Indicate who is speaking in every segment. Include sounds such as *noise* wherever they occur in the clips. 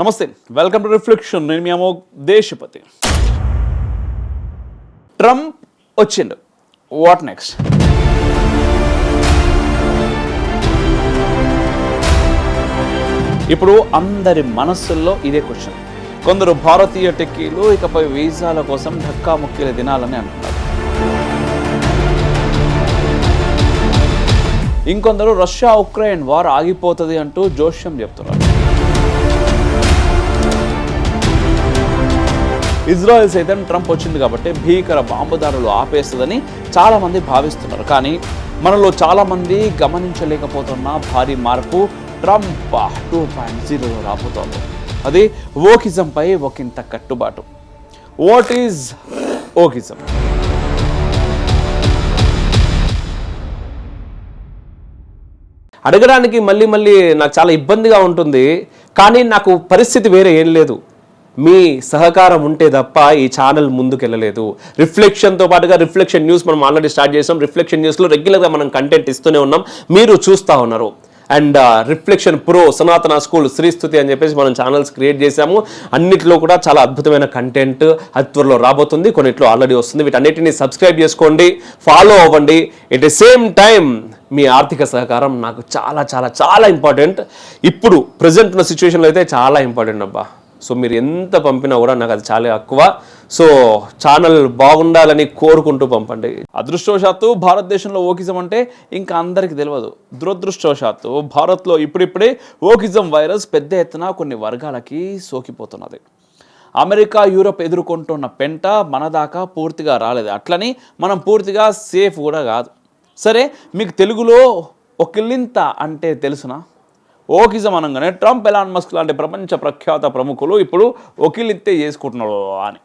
Speaker 1: నమస్తే welcome to reflection నేను మీ అమో దేశపతి. ట్రంప్ వచ్చిండు. వాట్ నెక్స్ట్ ఇప్పుడు అందరి మనస్సుల్లో ఇదే క్వశ్చన్ కొందరు భారతీయ టెక్కీలు ఇకపై వీసాల కోసం ధక్కా ముక్కిల దినాలని అంటున్నారు. ఇంకొందరు రష్యా ఉక్రెయిన్ వార్ ఆగిపోతుంది అంటూ జోష్యం చెప్తున్నారు. ఇజ్రాయెల్ సైతం ట్రంప్ వచ్చింది కాబట్టి భీకర బాంబు దారులు ఆపేస్తుందని చాలామంది భావిస్తున్నారు. కానీ మనలో చాలామంది గమనించలేకపోతున్న భారీ మార్పు ట్రంప్ టూ పాయింట్ జీరోలో రాబోతోంది. అది ఓకిజంపై ఒకంత కట్టుబాటు. వాట్ ఈజ్ ఓకిజం
Speaker 2: అడగడానికి మళ్ళీ మళ్ళీ నాకు చాలా ఇబ్బందిగా ఉంటుంది. కానీ నాకు పరిస్థితి వేరే ఏం లేదు. మీ సహకారం ఉంటే తప్ప ఈ ఛానల్ ముందుకెళ్ళలేదు. రిఫ్లెక్షన్తో పాటుగా రిఫ్లెక్షన్ న్యూస్ మనం ఆల్రెడీ స్టార్ట్ చేసాం. రిఫ్లెక్షన్ న్యూస్లో రెగ్యులర్గా మనం కంటెంట్ ఇస్తూనే ఉన్నాం. మీరు చూస్తూ ఉన్నారు. And reflection pro Sanatana school శ్రీస్థుతి అని చెప్పేసి మనం ఛానల్స్ క్రియేట్ చేశాము. అన్నిట్లో కూడా చాలా అద్భుతమైన కంటెంట్ అత్వరలో రాబోతుంది. కొన్నిట్లో ఆల్రెడీ వస్తుంది. వీటన్నిటిని సబ్స్క్రైబ్ చేసుకోండి. ఫాలో అవ్వండి. ఎట్ ద సేమ్ టైం మీ ఆర్థిక సహకారం నాకు చాలా చాలా చాలా ఇంపార్టెంట్ ఇప్పుడు ప్రజెంట్ ఉన్న సిచ్యువేషన్లో అయితే చాలా ఇంపార్టెంట్ అబ్బా. సో మీరు ఎంత పంపినా కూడా నాకు అది చాలా ఎక్కువ. సో ఛానల్ బాగుండాలని కోరుకుంటూ పంపండి.
Speaker 1: అదృష్టవశాత్తు భారతదేశంలో ఓకిజం అంటే ఇంకా అందరికీ తెలియదు. దురదృష్టవశాత్తు భారత్లో ఇప్పుడిప్పుడే ఓకిజం వైరస్ పెద్ద ఎత్తున కొన్ని వర్గాలకి సోకిపోతున్నది. అమెరికా యూరప్ ఎదుర్కొంటున్న పెంట మన దాకా పూర్తిగా రాలేదు. అట్లని మనం పూర్తిగా సేఫ్ కూడా కాదు. సరే మీకు తెలుగులో ఒకళ్ళింత అంటే తెలుసునా? ఓకిజం అనగానే ట్రంప్ ఎలాన్ మస్క్ లాంటి ప్రపంచ ప్రఖ్యాత ప్రముఖులు ఇప్పుడు ఒకిలింతే చేసుకుంటున్నారు అని.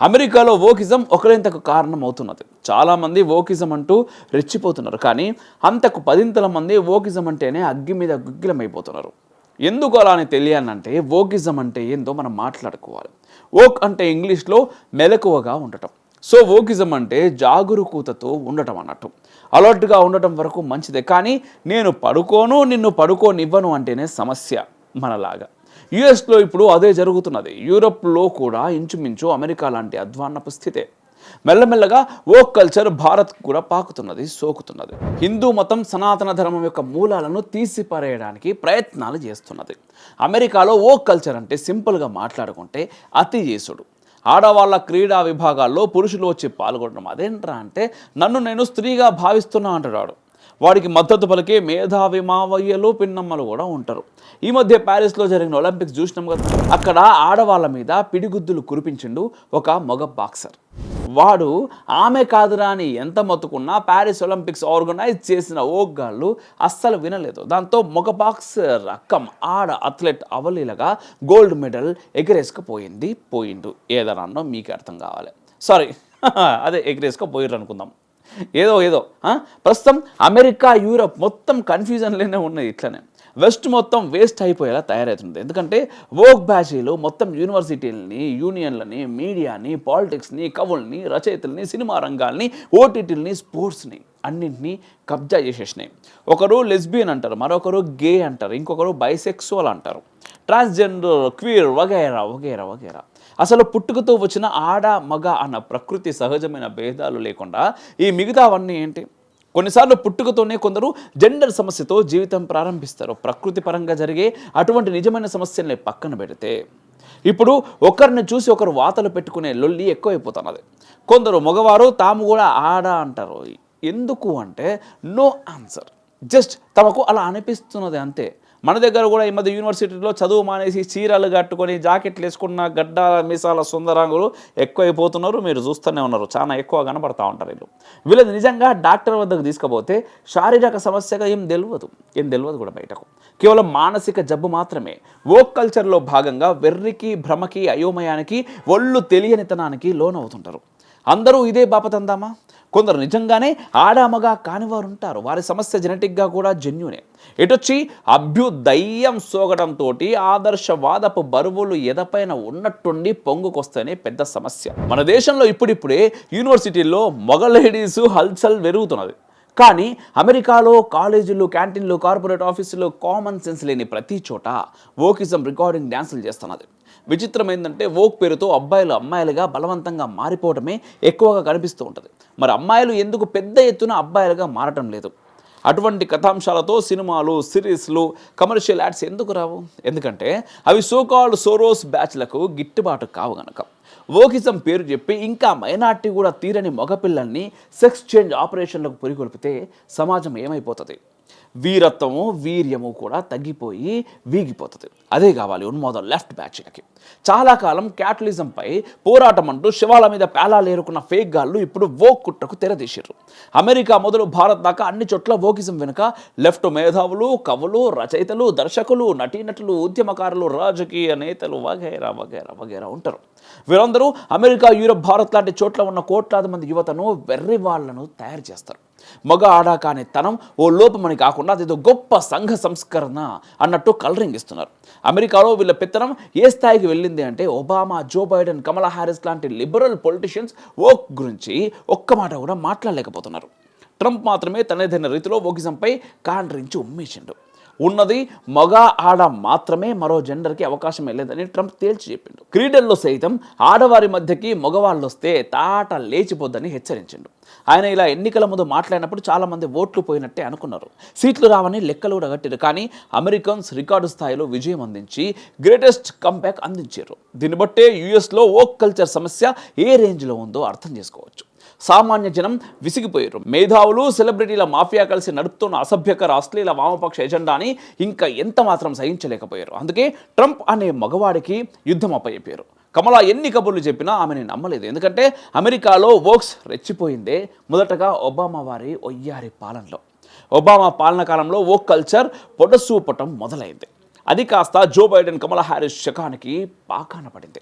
Speaker 1: అమెరికాలో ఓకిజం ఒకరింతకు కారణం అవుతున్నది చాలామంది ఓకిజం అంటూ రెచ్చిపోతున్నారు కానీ అంతకు పదింతల మంది ఓకిజం అంటేనే అగ్గి మీద గుగ్గిలమైపోతున్నారు. ఎందుకు అలా అని తెలియాలంటే ఓకిజం అంటే ఏందో మనం మాట్లాడుకోవాలి. ఓక్ అంటే ఇంగ్లీష్లో మెలకువగా ఉండటం. సో ఓకిజం అంటే జాగరూకతతో ఉండటం అన్నట్టు. అలర్ట్గా ఉండటం వరకు మంచిదే కానీ నేను పడుకోను నిన్ను పడుకోనివ్వను అంటేనే సమస్య మనలాగా. యుఎస్లో ఇప్పుడు అదే జరుగుతున్నది. యూరప్లో కూడా ఇంచుమించు అమెరికా లాంటి అధ్వాన్నపు స్థితే. మెల్లమెల్లగా ఓ కల్చర్ భారత్ కూడా పాకుతున్నది సోకుతున్నది. హిందూ మతం సనాతన ధర్మం యొక్క మూలాలను తీసిపారేయడానికి ప్రయత్నాలు చేస్తున్నది. అమెరికాలో ఓ కల్చర్ అంటే సింపుల్గా మాట్లాడుకుంటే అతి చేసుడు ఆడవాళ్ళ క్రీడా విభాగాల్లో పురుషులు వచ్చి పాల్గొనడం. అదేంట్రా అంటే నన్ను నేను స్త్రీగా భావిస్తున్నా అంటాడు వాడికి మద్దతు పలికే మేధావి మావయ్యలు పిన్నమ్మలు కూడా ఉంటారు. ఈ మధ్య ప్యారిస్లో జరిగిన ఒలింపిక్స్ చూసినాం కదా. అక్కడ ఆడవాళ్ళ మీద పిడిగుద్దులు కురిపించిండు ఒక మగ బాక్సర్. వాడు ఆమె కాదురా అని ఎంత మొత్తుకున్నా ప్యారిస్ ఒలింపిక్స్ ఆర్గనైజ్ చేసిన ఓగ్గాళ్ళు అస్సలు వినలేదు. దాంతో మగ బాక్సర్ అక్కం ఆడ అథ్లెట్ అవలీలగా గోల్డ్ మెడల్ ఎగరేసుకుపోయింది పోయిండు. ఏదన్నా మీకు అర్థం కావాలి. సారీ *laughs* అదే ఎగరేసుకుపోయిర్రు అనుకుందాం ఏదో ఏదో ప్రస్తుతం అమెరికా యూరప్ మొత్తం కన్ఫ్యూజన్లోనే ఉన్నాయి ఇట్లనే. వెస్ట్ మొత్తం వేస్ట్ అయిపోయేలా తయారవుతుంది. ఎందుకంటే వోక్ బ్యాచీలు మొత్తం యూనివర్సిటీలని యూనియన్లని మీడియాని పాలిటిక్స్ని కవుల్ని రచయితల్ని సినిమా రంగాల్ని ఓటీటీలని స్పోర్ట్స్ని అన్నింటినీ కబ్జా చేసేసినాయి. ఒకరు లెస్బియన్ అంటారు మరొకరు గే అంటారు ఇంకొకరు బైసెక్సువల్ అంటారు. ట్రాన్స్జెండర్ క్వీర్ వగైరా వగైరా వగైరా. అసలు పుట్టుకతో వచ్చిన ఆడ మగ అన్న ప్రకృతి సహజమైన భేదాలు లేకుండా ఈ మిగతావన్నీ ఏంటి? కొన్నిసార్లు పుట్టుకతోనే కొందరు జెండర్ సమస్యతో జీవితం ప్రారంభిస్తారు. ప్రకృతి పరంగా జరిగే అటువంటి నిజమైన సమస్యల్ని పక్కన పెడితే ఇప్పుడు ఒకరిని చూసి ఒకరు వాతలు పెట్టుకునే లొల్లి ఎక్కువైపోతున్నది. కొందరు మగవారు తాము కూడా ఆడ అంటారు. ఎందుకు అంటే నో ఆన్సర్. జస్ట్ తమకు అలా అనిపిస్తున్నది అంతే. మన దగ్గర కూడా ఈ మధ్య యూనివర్సిటీలో చదువు మానేసి చీరలు కట్టుకొని జాకెట్లు వేసుకున్న గడ్డ మీసాల సుందరాంగులు ఎక్కువైపోతున్నారు. మీరు చూస్తూనే ఉన్నారు. చాలా ఎక్కువ కనబడతా ఉంటారు వీళ్ళు. వీళ్ళది నిజంగా డాక్టర్ వద్దకు తీసుకుపోతే శారీరక సమస్యగా ఏం తెలియదు ఏం తెలియదు కూడా బయటకు. కేవలం మానసిక జబ్బు మాత్రమే. ఓక్ కల్చర్లో భాగంగా వెర్రికి భ్రమకి అయోమయానికి ఒళ్ళు తెలియనితనానికి లోనవుతుంటారు. అందరూ ఇదే బాపతందామా? కొందరు నిజంగానే ఆడామగా కానివారు ఉంటారు వారి సమస్య జెనెటిక్గా కూడా జన్యునే ఎటొచ్చి? అభ్యుదయ్యం సోగడంతో ఆదర్శవాదపు బరువులు ఎదపైన ఉన్నట్టుండి పొంగుకొస్తేనే పెద్ద సమస్య. మన దేశంలో ఇప్పుడిప్పుడే యూనివర్సిటీల్లో మగ లేడీస్ హల్చల్ పెరుగుతున్నది. కానీ అమెరికాలో కాలేజీలు క్యాంటీన్లు కార్పొరేట్ ఆఫీసులు కామన్ సెన్స్ లేని ప్రతి చోట ఓకిజం రికార్డింగ్ డ్యాన్సులు చేస్తున్నది. విచిత్రం ఏంటంటే ఓక్ పేరుతో అబ్బాయిలు అమ్మాయిలుగా బలవంతంగా మారిపోవడమే ఎక్కువగా కనిపిస్తూ ఉంటుంది. మరి అమ్మాయిలు ఎందుకు పెద్ద ఎత్తున అబ్బాయిలుగా మారటం లేదు? అటువంటి కథాంశాలతో సినిమాలు సిరీస్లు కమర్షియల్ యాడ్స్ ఎందుకు రావు? ఎందుకంటే అవి సోకాల్డ్ సోరోస్ బ్యాచ్లకు గిట్టుబాటు కావు గనక. ఓకిజం పేరు చెప్పి ఇంకా మైనార్టీ కూడా తీరని మగపిల్లల్ని సెక్స్ చేంజ్ ఆపరేషన్లకు పురిగొల్పితే సమాజం ఏమైపోతుంది? వీరత్వము వీర్యము కూడా తగ్గిపోయి వీగిపోతుంది. అదే కావాలి ఉన్మోదం లెఫ్ట్ బ్యాచ్లకి చాలా కాలం క్యాటలిజంపై పోరాటం అంటూ శివాల మీద పేలాలేరుకున్న ఫేక్ గాళ్ళు ఇప్పుడు వోక్ కుట్రకు తెరదీశారు అమెరికా మొదలు భారత్ దాకా అన్ని చోట్ల వోకిజం వెనుక లెఫ్ట్ మేధావులు కవులు రచయితలు దర్శకులు నటీనటులు ఉద్యమకారులు రాజకీయ నేతలు వగైరా వగైరా వగైరా ఉంటారు. వీరందరూ అమెరికా యూరప్ భారత్ లాంటి చోట్ల ఉన్న కోట్లాది మంది యువతను వెర్రి వాళ్ళను తయారు చేస్తారు. మగ ఆడా కాని తనం ఓ లోపమని కాకుండా అదేదో గొప్ప సంఘ సంస్కరణ అన్నట్టు కలరింగ్ ఇస్తున్నారు. అమెరికాలో వీళ్ళ పెత్తనం ఏ స్థాయికి వెళ్ళింది అంటే Obama Joe Biden Kamala Harris లాంటి లిబరల్ పొలిటీషియన్స్ ఓక్ గురించి ఒక్క మాట కూడా మాట్లాడలేకపోతున్నారు. ట్రంప్ మాత్రమే తనదైన రీతిలో ఓకిజంపై కాండ్రించి ఉమ్మేసిండు. ఉన్నది మగ ఆడ మాత్రమే మరో జెండర్కి అవకాశం లేదని ట్రంప్ తేల్చి చెప్పిండు. క్రీడల్లో సైతం ఆడవారి మధ్యకి మగవాళ్ళు వస్తే తాట లేచిపోద్దని హెచ్చరించిండు. ఆయన ఇలా ఎన్నికల ముందు మాట్లాడినప్పుడు చాలామంది ఓట్లు పోయినట్టే అనుకున్నారు. సీట్లు రావని లెక్కలు కూడా కట్టారు. కానీ అమెరికన్స్ రికార్డు స్థాయిలో విజయం అందించి గ్రేటెస్ట్ కంబ్యాక్ అందించారు. దీన్ని బట్టే యుఎస్లో ఓక్ కల్చర్ సమస్య ఏ రేంజ్లో ఉందో అర్థం చేసుకోవచ్చు. సామాన్య జనం విసిగిపోయారు మేధావులు సెలబ్రిటీల మాఫియా కలిసి నడుపుతున్న అసభ్యకర అశ్లీల వామపక్ష ఎజెండాని ఇంకా ఎంత మాత్రం సహించలేకపోయారు అందుకే ట్రంప్ అనే మగవాడికి యుద్ధం అప్పయ్యారు కమలా ఎన్ని కబుర్లు చెప్పినా ఆమెని నమ్మలేదు. ఎందుకంటే అమెరికాలో వోక్స్ రెచ్చిపోయిందే మొదటగా ఒబామా వారి ఒయ్యారి పాలనలో. ఒబామా పాలన కాలంలో ఓక్ కల్చర్ పొడసూపటం మొదలైంది. అది కాస్త జో బైడెన్ కమలా హ్యారిస్ శకానికి పాకాన పడింది.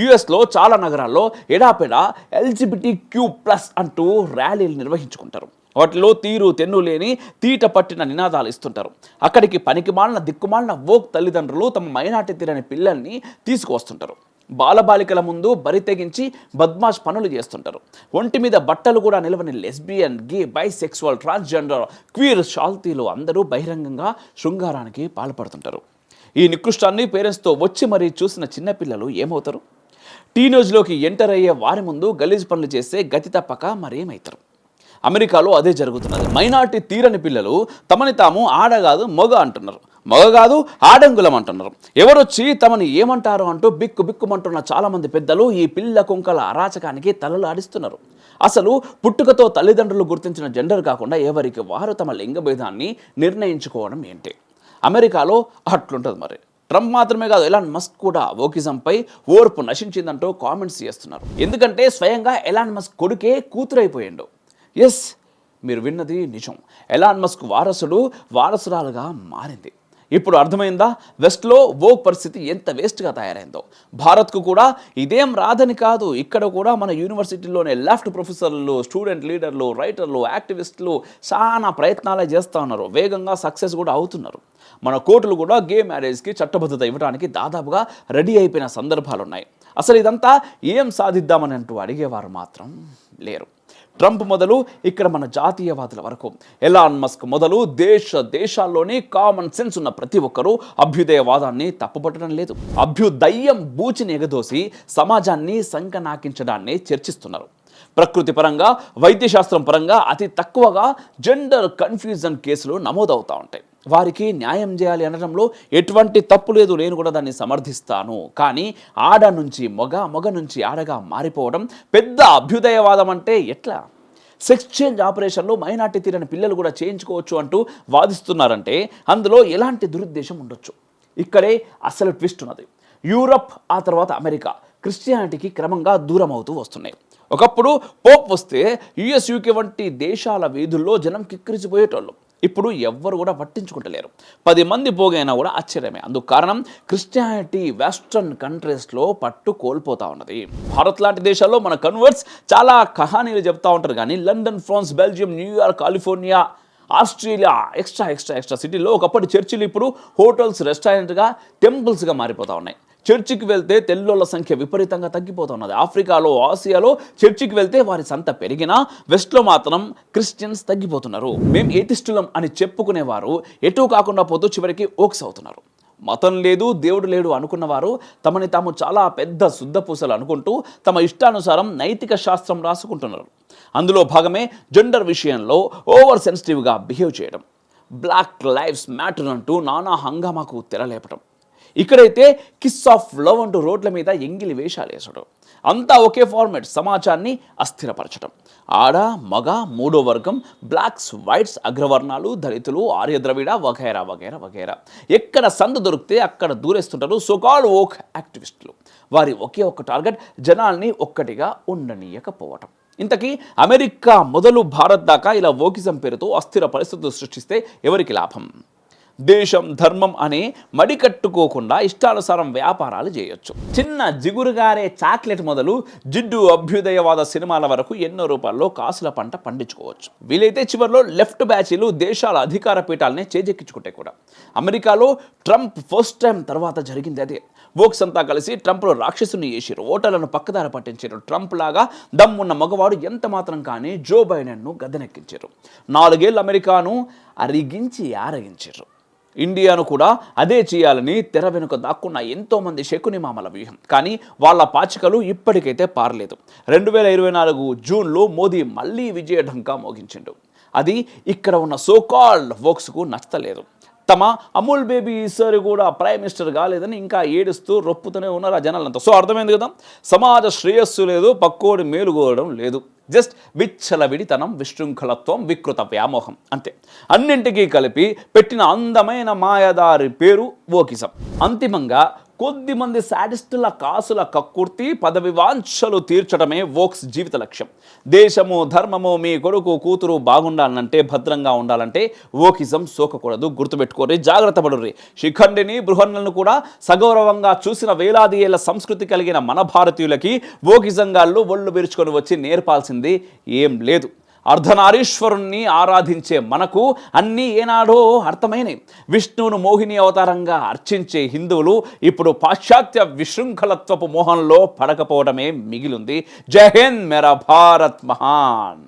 Speaker 1: యుఎస్లో చాలా నగరాల్లో ఎడాపెడా ఎల్జిబిటీ క్యూ ప్లస్ అంటూ ర్యాలీలు నిర్వహించుకుంటారు. వాటిలో తీరు తెన్ను లేని తీట పట్టిన నినాదాలు ఇస్తుంటారు. అక్కడికి పనికిమాలిన దిక్కుమాలిన వోక్ తల్లిదండ్రులు తమ మైనార్టీ తీరని పిల్లల్ని తీసుకువస్తుంటారు. బాలబాలికల ముందు బరి తెగించి బద్మాష్ పనులు చేస్తుంటారు. ఒంటి మీద బట్టలు కూడా నిలవని lesbian gay bisexual transgender queer షాల్తీలు అందరూ బహిరంగంగా శృంగారానికి పాల్పడుతుంటారు. ఈ నికృష్టాన్ని పేరెంట్స్తో వచ్చి మరీ చూసిన చిన్నపిల్లలు ఏమవుతారు? టీనేజ్లోకి ఎంటర్ అయ్యే వారి ముందు గలీజ్ పనులు చేస్తే గతి తప్పక మరేమవుతారు అమెరికాలో అదే జరుగుతున్నది. మైనార్టీ తీరని పిల్లలు తమని తాము ఆడ కాదు మగ అంటున్నారు. మగ కాదు ఆడంగులం అంటున్నారు. ఎవరొచ్చి తమని ఏమంటారు అంటూ బిక్కు బిక్కుమంటున్న చాలామంది పెద్దలు ఈ పిల్ల కుంకల అరాచకానికి తలలు ఆడిస్తున్నారు అసలు పుట్టుకతో తల్లిదండ్రులు గుర్తించిన జెండర్ కాకుండా ఎవరికి వారు తమ లింగభేదాన్ని నిర్ణయించుకోవడం ఏంటి? అమెరికాలో అట్లుంటుంది మరి. ట్రంప్ మాత్రమే కాదు ఎలాన్ మస్క్ కూడా ఓకిజంపై ఓర్పు నశించిందంటూ కామెంట్స్ చేస్తున్నారు. ఎందుకంటే స్వయంగా ఎలాన్ మస్క్ కొడుకే కూతురైపోయిండు. ఎస్ మీరు విన్నది నిజం. ఎలాన్ మస్క్ వారసుడు వారసురాలుగా మారింది. ఇప్పుడు అర్థమైందా? వెస్ట్లో ఓ పరిస్థితి ఎంత వేస్ట్గా తయారైందో. భారత్కు కూడా ఇదేం రాదని కాదు. ఇక్కడ కూడా మన యూనివర్సిటీలోనే లెఫ్ట్ ప్రొఫెసర్లు స్టూడెంట్ లీడర్లు రైటర్లు యాక్టివిస్టులు చాలా ప్రయత్నాలే చేస్తూ ఉన్నారు. వేగంగా సక్సెస్ కూడా అవుతున్నారు. మన కోర్టులు కూడా గే మ్యారేజ్కి చట్టబద్ధత ఇవ్వడానికి దాదాపుగా రెడీ అయిపోయిన సందర్భాలు ఉన్నాయి అసలు ఇదంతా ఏం సాధిద్దామని అంటూ అడిగేవారు మాత్రం? లేరు. ట్రంప్ మొదలు ఇక్కడ మన జాతీయవాదుల వరకు. ఎలాన్ మస్క్ మొదలు దేశ దేశాల్లోని కామన్ సెన్స్ ఉన్న ప్రతి ఒక్కరూ అభ్యుదయవాదాన్ని తప్పుపట్టడం లేదు. అభ్యుదయం బూచిని ఎగదోసి సమాజాన్ని సంకనాకించడాన్ని చర్చిస్తున్నారు. ప్రకృతి పరంగా వైద్యశాస్త్రం పరంగా అతి తక్కువగా జెండర్ కన్ఫ్యూజన్ కేసులు నమోదవుతూ ఉంటాయి. వారికి న్యాయం చేయాలి అనడంలో ఎటువంటి తప్పు లేదు. నేను కూడా దాన్ని సమర్థిస్తాను. కానీ ఆడ నుంచి మొగ మొగ నుంచి ఆడగా మారిపోవడం పెద్ద అభ్యుదయవాదం అంటే ఎట్లా? సెక్స్ చేంజ్ ఆపరేషన్లో మైనార్టీ తీరని పిల్లలు కూడా చేయించుకోవచ్చు అంటూ వాదిస్తున్నారంటే అందులో ఎలాంటి దురుద్దేశం ఉండొచ్చు? ఇక్కడే అసలు ట్విస్ట్ ఉన్నది. యూరప్ ఆ తర్వాత అమెరికా క్రిస్టియానిటీకి క్రమంగా దూరం అవుతూ వస్తున్నాయి. ఒకప్పుడు పోప్ వస్తే యుఎస్ యూకే వంటి దేశాల వీధుల్లో జనం కిక్కిరిసిపోయేటోళ్ళు. ఇప్పుడు ఎవ్వరు కూడా పట్టించుకుంటలేరు. పది మంది పోగైనా కూడా ఆశ్చర్యమే. అందుకు కారణం క్రిస్టియానిటీ వెస్ట్రన్ కంట్రీస్లో పట్టు కోల్పోతా ఉన్నది. భారత్ లాంటి దేశాల్లో మన కన్వర్ట్స్ చాలా కహానీలు చెప్తా ఉంటారు కానీ London France Belgium New York California Australia extra extra extra సిటీలో ఒకప్పటి చర్చిలు ఇప్పుడు హోటల్స్ రెస్టారెంట్గా టెంపుల్స్గా మారిపోతూ ఉన్నాయి. చర్చికి వెళ్తే తెల్లోళ్ళ సంఖ్య విపరీతంగా తగ్గిపోతున్నది. ఆఫ్రికాలో ఆసియాలో చర్చికి వెళ్తే వారి సంత పెరిగినా వెస్ట్లో మాత్రం క్రిస్టియన్స్ తగ్గిపోతున్నారు. మేము ఏతిస్టులం అని చెప్పుకునేవారు. ఎటూ కాకుండా పోతూ చివరికి ఓక్స్ అవుతున్నారు మతం లేదు దేవుడు లేడు అనుకున్నవారు తమని తాము చాలా పెద్ద శుద్ధపూసలు అనుకుంటూ తమ ఇష్టానుసారం నైతిక శాస్త్రం రాసుకుంటున్నారు. అందులో భాగమే జెండర్ విషయంలో ఓవర్ సెన్సిటివ్గా బిహేవ్ చేయడం. బ్లాక్ లైఫ్స్ మ్యాటర్ అంటూ నానా హంగామాకు తెరలేపడం ఇక్కడైతే కిస్ ఆఫ్ లవ్ అంటూ రోడ్ల మీద ఎంగిలి వేషాలు వేసడం అంతా ఒకే ఫార్మాట్ సమాజాన్ని అస్థిరపరచడం ఆడ మగ మూడో వర్గం బ్లాక్స్ వైట్స్ అగ్రవర్ణాలు దళితులు ఆర్యద్రవిడ వగైరా వగైరా వగైరా. ఎక్కడ సందు దొరికితే అక్కడ దూరేస్తుంటారు సోకాల్ ఓక్ యాక్టివిస్టులు వారి ఒకే ఒక్క టార్గెట్ జనాల్ని ఒక్కటిగా ఉండనీయకపోవటం. ఇంతకీ అమెరికా మొదలు భారత్ దాకా ఇలా ఓకిజం పేరుతో అస్థిర పరిస్థితులు సృష్టిస్తే ఎవరికి లాభం? దేశం ధర్మం అని మడికట్టుకోకుండా ఇష్టానుసారం వ్యాపారాలు చేయొచ్చు. చిన్న జిగురుగారే చాక్లెట్ మొదలు జిడ్డు అభ్యుదయవాద సినిమాల వరకు ఎన్నో రూపాల్లో కాసుల పంట పండించుకోవచ్చు. వీలైతే చివరిలో లెఫ్ట్ బ్యాచీలు దేశాల అధికార పీఠాలనే చేజెక్కించుకుంటే కూడా. అమెరికాలో ట్రంప్ ఫస్ట్ టైం తర్వాత జరిగింది అదే. వోక్స్ అంతా కలిసి ట్రంప్లో రాక్షసుని చేసిరు ఓటర్లను పక్కదార పట్టించారు. ట్రంప్ లాగా దమ్మున్న మగవాడు ఎంత మాత్రం కానీ జో బైడెన్ను గద్దెనెక్కించారు. నాలుగేళ్ళు అమెరికాను అరిగించి ఆరగించారు. ఇండియాను కూడా అదే చేయాలని తెర వెనుక దాక్కున్న ఎంతోమంది శకుని మామల వ్యూహం. కానీ వాళ్ళ పాచికలు ఇప్పటికైతే పారలేదు. రెండు వేల ఇరవై నాలుగు జూన్లో మోదీ మళ్ళీ విజయ ఢంకా మోగించిండు. అది ఇక్కడ ఉన్న సోకాల్డ్ వోక్స్కు నచ్చలేదు. తమ అమూల్ బేబీ ఈసారి కూడా ప్రైమ్ మినిస్టర్ కాలేదని ఇంకా ఏడుస్తూ రొప్పుతూనే ఉన్నారు ఆ జనాలంతా. సో అర్థమైంది కదా? సమాజ శ్రేయస్సు లేదు పక్కోడి మేలు లేదు. జస్ట్ విచ్చలవిడితనం విశృంఖలత్వం వికృత వ్యామోహం అంతే. అన్నింటికీ కలిపి పెట్టిన అందమైన మాయదారి పేరు ఓకిజం అంతిమంగా కొద్దిమంది శాడిస్టుల కాసుల కక్కుర్తి పదవి వాంఛలు తీర్చడమే వోక్స్ జీవిత లక్ష్యం. దేశము ధర్మము మీ కొడుకు కూతురు బాగుండాలంటే భద్రంగా ఉండాలంటే ఓకిజం సోకకూడదు. గుర్తుపెట్టుకోరి జాగ్రత్త పడుర్రి. శిఖండిని బృహన్లను కూడా సగౌరవంగా చూసిన వేలాది ఏళ్ళ సంస్కృతి కలిగిన మన భారతీయులకి ఓకిజంగాళ్ళు ఒళ్ళు విరుచుకొని వచ్చి నేర్పాల్సింది ఏం లేదు. అర్ధనారీశ్వరుణ్ణి ఆరాధించే మనకు అన్నీ ఏనాడో అర్థమైనవి. విష్ణువును మోహిని అవతారంగా అర్చించే హిందువులు ఇప్పుడు పాశ్చాత్య విశృంఖలత్వపు మోహంలో పడకపోవడమే మిగిలింది. జై హింద్ మేరా భారత్ మహాన్.